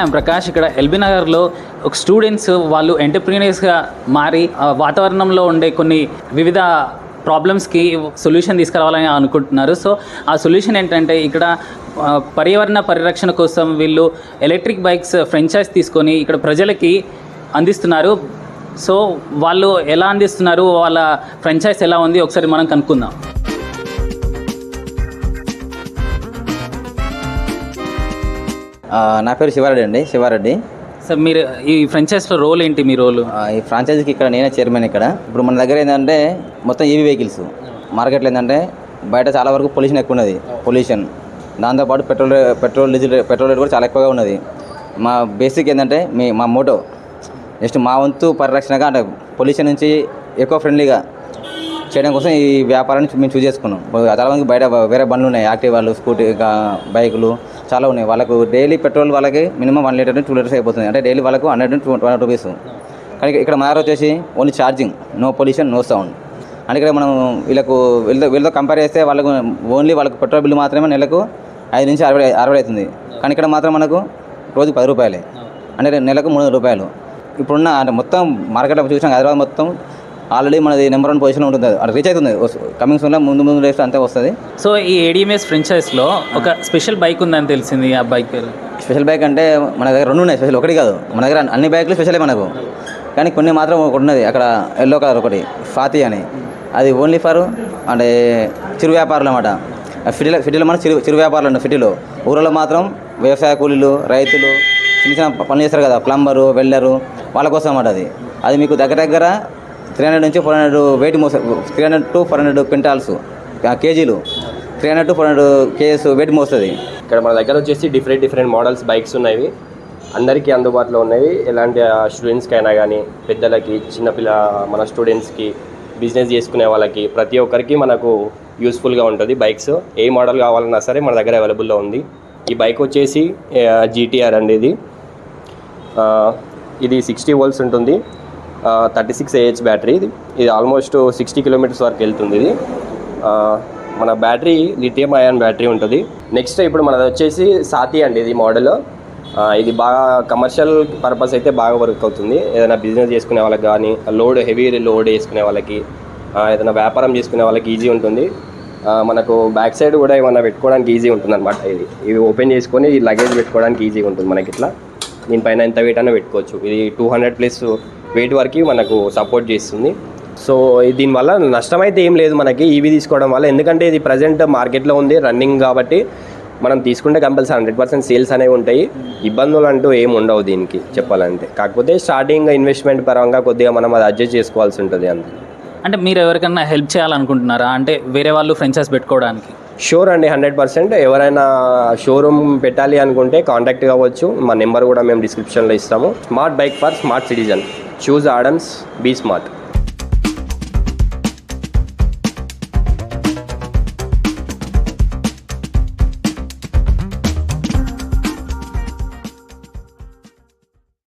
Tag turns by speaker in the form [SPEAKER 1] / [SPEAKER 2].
[SPEAKER 1] I'm Prakash ఇక్కడ LB నగర్లో ఒక స్టూడెంట్స్ వాళ్ళు ఎంటర్ప్రీనియర్స్గా మారి వాతావరణంలో ఉండే కొన్ని వివిధ ప్రాబ్లమ్స్కి సొల్యూషన్ తీసుకురావాలని అనుకుంటున్నారు. సో ఆ సొల్యూషన్ ఏంటంటే ఇక్కడ పర్యావరణ పరిరక్షణ కోసం వీళ్ళు ఎలక్ట్రిక్ బైక్స్ ఫ్రెంచైజ్ తీసుకొని ఇక్కడ ప్రజలకి అందిస్తున్నారు. సో వాళ్ళు ఎలా అందిస్తున్నారు? వాళ్ళ ఫ్రెంచైజ్ ఎలా ఉంది? ఒకసారి మనం కనుక్కుందాం.
[SPEAKER 2] నా పేరు శివారెడ్డి అండి శివారెడ్డి.
[SPEAKER 1] సార్ మీరు ఈ ఫ్రాంచైజ్లో రోల్ ఏంటి మీ రోలు
[SPEAKER 2] ఈ ఫ్రాంచైజీకి ఇక్కడ నేనే చైర్మన్ ఇక్కడ. ఇప్పుడు మన దగ్గర ఏంటంటే మొత్తం ఈవీ వెహికల్స్ మార్కెట్లో ఏంటంటే బయట చాలా వరకు పొల్యూషన్ ఎక్కువ ఉన్నది పొల్యూషన్ దాంతోపాటు petrol petrol diesel petrol rate కూడా చాలా ఎక్కువగా ఉన్నది. మా బేసిక్ ఏంటంటే మీ మా మోటో నెక్స్ట్ మా వంతు పరిరక్షణగా అంటే పొల్యూషన్ నుంచి ఎక్కువ ఫ్రెండ్లీగా చేయడం కోసం ఈ వ్యాపారాన్ని మేము చూస్ చేసుకున్నాం చాలామంది బయట వేరే బండ్లు ఉన్నాయి. యాక్టివాలు స్కూటీ బైకులు చాలా ఉన్నాయి. వాళ్ళకు డైలీ పెట్రోల్ వాళ్ళకి minimum one litre two litres అయిపోతుంది. అంటే డైలీ వాళ్ళకు హండ్రెడ్ టూ హండ్రెడ్ రూపీస్. కానీ ఇక్కడ మన వచ్చేసి only charging no pollution no sound. అంటే ఇక్కడ మనం వీళ్ళకు వీళ్ళతో వీళ్ళతో కంపేర్ చేస్తే వాళ్ళకు ఓన్లీ వాళ్ళకు పెట్రోల్ బిల్లు మాత్రమే నెలకు ఐదు నుంచి అరవై అరవై అవుతుంది. కానీ ఇక్కడ మాత్రం మనకు రోజు పది రూపాయలే. అంటే నెలకు మూడు రూపాయలు. ఇప్పుడున్న అంటే మొత్తం మార్కెట్ చూసినాం హైదరాబాద్ మొత్తం ఆల్రెడీ మనది నెంబర్ వన్ పొజిషన్ ఉంటుంది. అది రీచ్ అవుతుంది. కమింగ్ సూన్లో ముందు ముందు డేస్ అంతే వస్తుంది.
[SPEAKER 1] సో ఈ ఏడిఎంఎస్ ఫ్రాంచైజ్లో ఒక స్పెషల్ బైక్ ఉందని తెలిసింది ఆ బైక్ పేరు?
[SPEAKER 2] స్పెషల్ బైక్ అంటే మన దగ్గర రెండు ఉన్నాయి. స్పెషల్ ఒకటి కాదు. మన దగ్గర అన్ని బైకులు స్పెషలే మనకు. కానీ కొన్ని మాత్రం ఒకటి ఉన్నది. అక్కడ ఎల్లో కలర్ ఒకటి. ఫాతి అని. అది ఓన్లీ ఫర్ అంటే చిరు వ్యాపారులు అనమాట సిటీలో సిటీలో మన చిరు చిరు వ్యాపారులు ఉన్నాయి సిటీలో ఊళ్ళో మాత్రం వ్యవసాయ కూలీలు రైతులు చిన్న చిన్న పనులు చేస్తారు కదా. ప్లంబరు వెల్డరు వాళ్ళ కోసం అన్నమాట అది. అది మీకు దగ్గర దగ్గర త్రీ హండ్రెడ్ నుంచి ఫోర్ హండ్రెడ్ వెయిట్ మోస three hundred to four hundred quintals కేజీలు. Three hundred to four hundred kgs weight మోస్తుంది.
[SPEAKER 3] ఇక్కడ మన దగ్గర వచ్చేసి డిఫరెంట్ డిఫరెంట్ మోడల్స్ బైక్స్ ఉన్నాయి. అందరికీ అందుబాటులో ఉన్నాయి. ఎలాంటి స్టూడెంట్స్కి అయినా కానీ పెద్దలకి చిన్నపిల్ల మన స్టూడెంట్స్కి బిజినెస్ చేసుకునే వాళ్ళకి ప్రతి ఒక్కరికి మనకు యూస్ఫుల్గా ఉంటుంది బైక్స్ ఏ మోడల్ కావాలన్నా సరే మన దగ్గర అవైలబుల్లో ఉంది. ఈ బైక్ వచ్చేసి జీటీఆర్ అండి ఇది. ఇది సిక్స్టీ వోల్స్ ఉంటుంది. థర్టీ సిక్స్ ఏహెచ్ బ్యాటరీ ఇది. ఇది ఆల్మోస్ట్ సిక్స్టీ కిలోమీటర్స్ వరకు వెళ్తుంది ఇది. మన బ్యాటరీ లిథియం అయాన్ బ్యాటరీ ఉంటుంది. నెక్స్ట్ ఇప్పుడు మనది వచ్చేసి సాతి అండి ఇది మోడల్ ఇది బాగా కమర్షియల్ పర్పస్ అయితే బాగా వర్క్ అవుతుంది. ఏదైనా బిజినెస్ చేసుకునే వాళ్ళకి కానీ లోడ్ హెవీ లోడ్ వేసుకునే వాళ్ళకి ఏదైనా వ్యాపారం చేసుకునే వాళ్ళకి ఈజీ ఉంటుంది. మనకు బ్యాక్ సైడ్ కూడా ఏమైనా పెట్టుకోవడానికి ఈజీ ఉంటుంది అనమాట ఇది. ఇవి ఓపెన్ చేసుకొని లగేజ్ పెట్టుకోవడానికి ఈజీగా ఉంటుంది మనకి ఇట్లా. దీనిపైన ఎంత వెయిట్ అయినా పెట్టుకోవచ్చు. ఇది టూ హండ్రెడ్ ప్లస్ వెయిట్ వరకు మనకు సపోర్ట్ చేస్తుంది. సో దీనివల్ల నష్టం అయితే ఏం లేదు మనకి ఈవీ తీసుకోవడం వల్ల. ఎందుకంటే ఇది ప్రజెంట్ మార్కెట్లో ఉంది రన్నింగ్ కాబట్టి మనం తీసుకుంటే కంపల్సరీ హండ్రెడ్ పర్సెంట్ సేల్స్ అనేవి ఉంటాయి. ఇబ్బందులు అంటూ ఏం ఉండవు దీనికి చెప్పాలంటే. కాకపోతే స్టార్టింగ్ ఇన్వెస్ట్మెంట్ పరంగా కొద్దిగా మనం అది అడ్జస్ట్ చేసుకోవాల్సి ఉంటుంది అంతే
[SPEAKER 1] అంటే మీరు ఎవరికైనా హెల్ప్ చేయాలనుకుంటున్నారా? అంటే వేరే వాళ్ళు ఫ్రాంచైజ్ పెట్టుకోవడానికి?
[SPEAKER 3] షూర్ అండి హండ్రెడ్ పర్సెంట్ ఎవరైనా షోరూమ్ పెట్టాలి అనుకుంటే కాంటాక్ట్ కావచ్చు. మా నెంబర్ కూడా మేము డిస్క్రిప్షన్లో ఇస్తాము. Smart bike for smart citizen choose Adams, be smart.